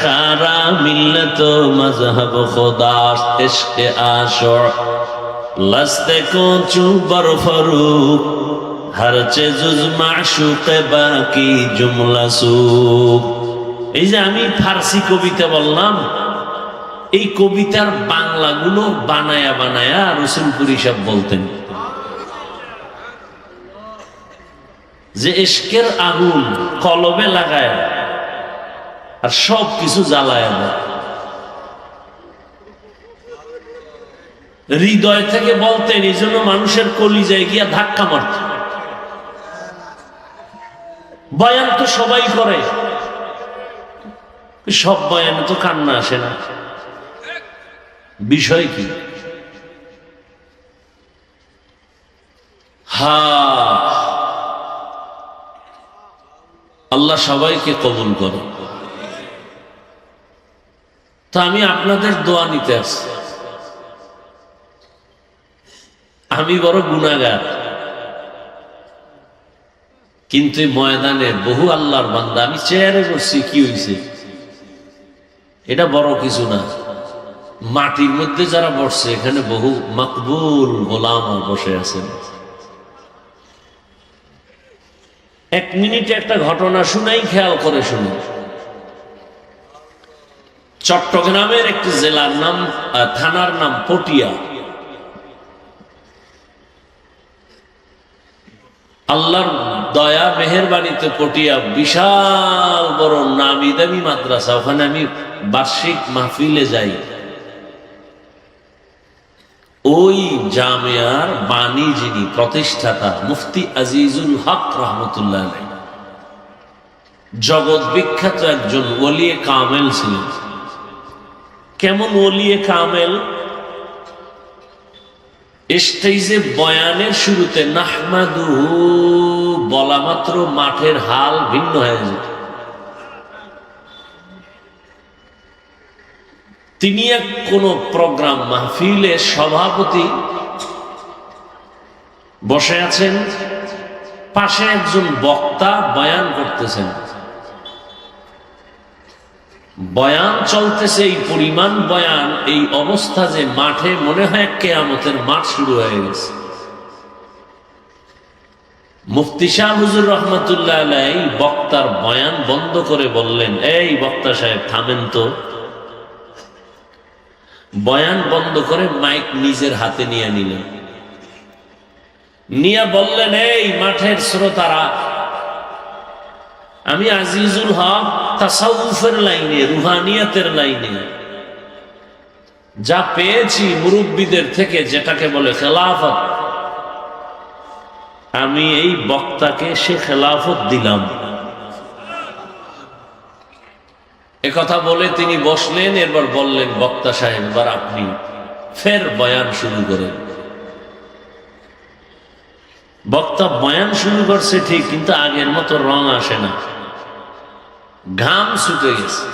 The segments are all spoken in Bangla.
শাখারা মিল্লত মজহব খোদাস ইশকে আশর। লস্তে কো চুবর ফরুক হর চে জুজ মাশুক বাকি জুমলা সুক এই যে আমি ফার্সি কবিতা বললাম, এই কবিতার বাংলাগুলো বানায়া বানায়া রসুলপুরি সব বলতেন। যে এশকের আগুন কলবে লাগায় আর সব কিছু জ্বালায় দেয় হৃদয় থেকে বলতেন এই জন্য মানুষের কলিজায় গিয়া ধাক্কা মারত। বয়ান তো সবাই করে। সব বয়ানে তো কান্না আসে না। বিষয় কি? হা। আল্লাহ সবাইকে কবুল করো তো আমি আপনাদের দোয়া নিতে আসছি। আমি বড় গুণাগার। কিন্তু ময়দানে বহু আল্লাহর বান্দা, আমি চেয়ারে বসছি, কি হয়েছে এটা বড় কিছু না। মাটির মধ্যে যারা বসছে, এখানে বহু মকবুল গোলাম বসে আছেন। এক মিনিটে একটা ঘটনা শুনাই, খেয়াল করে শুনুন। চট্টগ্রামের একটি জেলার নাম থানার নাম পটিয়া। আল্লাহর দয়া, মেহেরবানিতে পটিয়া বিশাল বড় নামি দামি মাদ্রাসা। ওখানে আমি বার্ষিক মাহফিলে যাই। ওই জামিয়ার বাণী যিনি, প্রতিষ্ঠাতা, মুফতি আজিজুল হক রহমতুল্লাহ জগৎ বিখ্যাত একজন ওলিয়ে কামেল ছিলেন। কেমন ওলিয়ে কামেল? স্টেজে বয়ানের শুরুতে নাহমাদু বলা মাত্র মাঠের হাল ভিন্ন হয়ে যেত তিনি এক কোন প্রোগ্রাম মাহফিলে সভাপতি বসে আছেন, পাশে একজন বক্তা বয়ান করতেছেন। বয়ান চলতেছে, এই পরিমাণ বয়ান, এই অবস্থা যে মাঠে, মনে হয় কেয়ামতের মাঠ শুরু হয়ে গেছে। মুফতি শাহ হুজুর রহমতুল্লাহ আলাই বক্তার বয়ান বন্ধ করে বললেন, এই বক্তা সাহেব, থামেন তো। বয়ান বন্ধ করে মাইক নিজের হাতে নিয়ে নিলেন। নিয়ে বললেন, এই মাঠের শ্রোতারা আমি আজিজুল হক তাসাউফের লাইনে, রুহানিয়াতের লাইনে। যা পেয়েছি মুরব্বীদের থেকে যেটাকে বলে খেলাফত। আমি এই বক্তাকে সে খেলাফত দিলাম। একথা বলে তিনি বসলেন, এরপর বললেন, বক্তা সাহেব, এবার আপনি ফের বয়ান শুরু করেন। বক্তা বয়ান শুরু করছে ঠিক, কিন্তু আগের মতো রং আসে না। ঘাম ছুটে গেছে।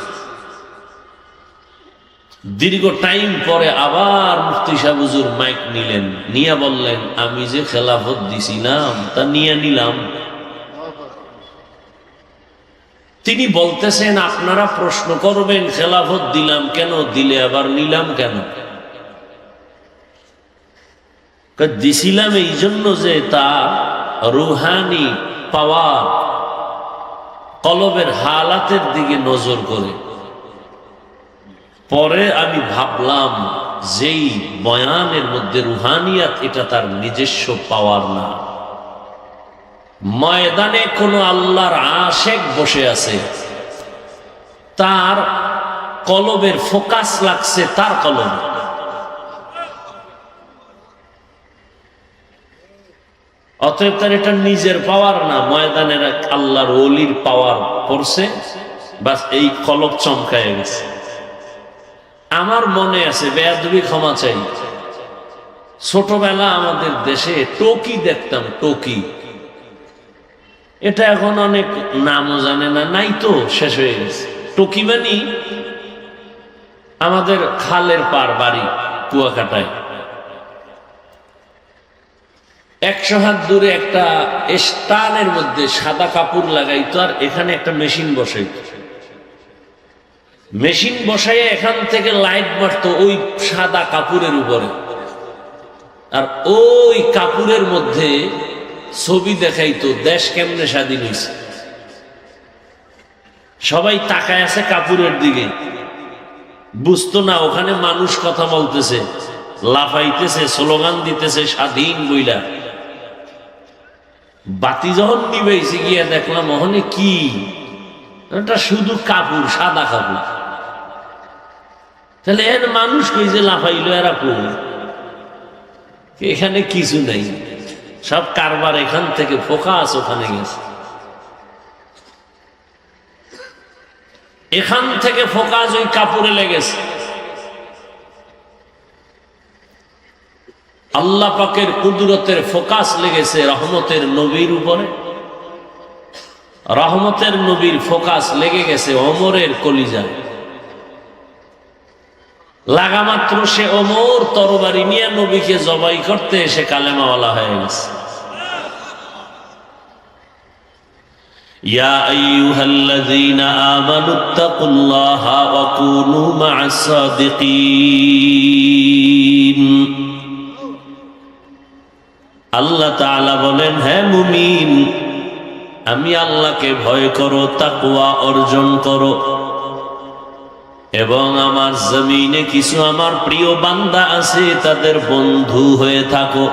দীর্ঘ টাইম পরে আবার মুফতি সাহুজুর মাইক নিলেন, নিয়ে বললেন, আমি যে খেলাফত দিছিলাম, তা নিয়ে নিলাম। তিনি বলতেছেন, আপনারা প্রশ্ন করবেন, খেলাফত দিলাম কেন, দিলে আবার নিলাম কেন? দিছিলাম এই জন্য যে তার রুহানি পাওয়ার কলবের হালাতের দিকে নজর করে। পরে আমি ভাবলাম, যেই বয়ানের মধ্যে রুহানিয়াত, এটা তার নিজস্ব পাওয়ার না। ময়দানে কোনো আল্লাহর আশেক বসে আছে। তার কলবের ফোকাস লাগছে তার কলম অতএব তার এটা নিজের পাওয়ার না, ময়দানের আল্লাহর অলির পাওয়ার পড়ছে, বাস এই কলব চমকায় গেছে। আমার মনে আছে, বেয়াদবি ক্ষমা চাই। ছোটবেলা আমাদের দেশে টকি দেখতাম, টকি। এটা এখন অনেক নামও জানে না, নাই তো, শেষ হয়ে গেছে। টকি মানি আমাদের খালের পার বাড়ি, কুয়াকাটায়। একশো হাত দূরে একটা স্টানের মধ্যে সাদা কাপড় লাগাইতো আর এখানে একটা মেশিন বসাইতো। মেশিন বসাইয়া এখান থেকে লাইট মারতো ওই সাদা কাপড়ের উপরে। আর ওই কাপড়ের মধ্যে ছবি দেখাইতো, দেশ কেমনে স্বাধীন হয়েছে সবাই তাকায় আছে কাপড়ের দিকে। বুঝতো না, ওখানে মানুষ কথা বলতেছে, লাফাইতেছে, স্লোগান দিতেছে, স্বাধীন বইলা। বাতি যখন নিবেছি গিয়া দেখলাম ওখানে কি? এটা শুধু কাপড়, সাদা কাপড়। তাহলে এর মানুষ কই যে লাফাইলো, এরা কই? এখানে কিছু নেই। সব কারবার এখান থেকে ফোকাস ওখানে গেছে। এখান থেকে ফোকাস ওই কাপড়ে লেগেছে। আল্লাহ পাকের কুদরতের ফোকাস লেগেছে রহমতের নবীর উপরে রহমতের নবীর ফোকাস লেগে গেছে অমরের কলিজায় লাগামাত্র সে অমর তরবারি নিয়ে নবীকে জবাই করতে এসে কালেমাওয়ালা হয়ে গেছে يا أيها الذين آمنوا اتقوا الله وكونوا مع الصادقين আল্লাহ তাআলা বলেন হ্যাঁ মুমিন, আমি আল্লাহকে ভয় করো তাকুয়া অর্জন করো। এবং আমার জমিনে কিছু আমার প্রিয় বান্দা আছে, তাদের বন্ধু হয়ে থাকো।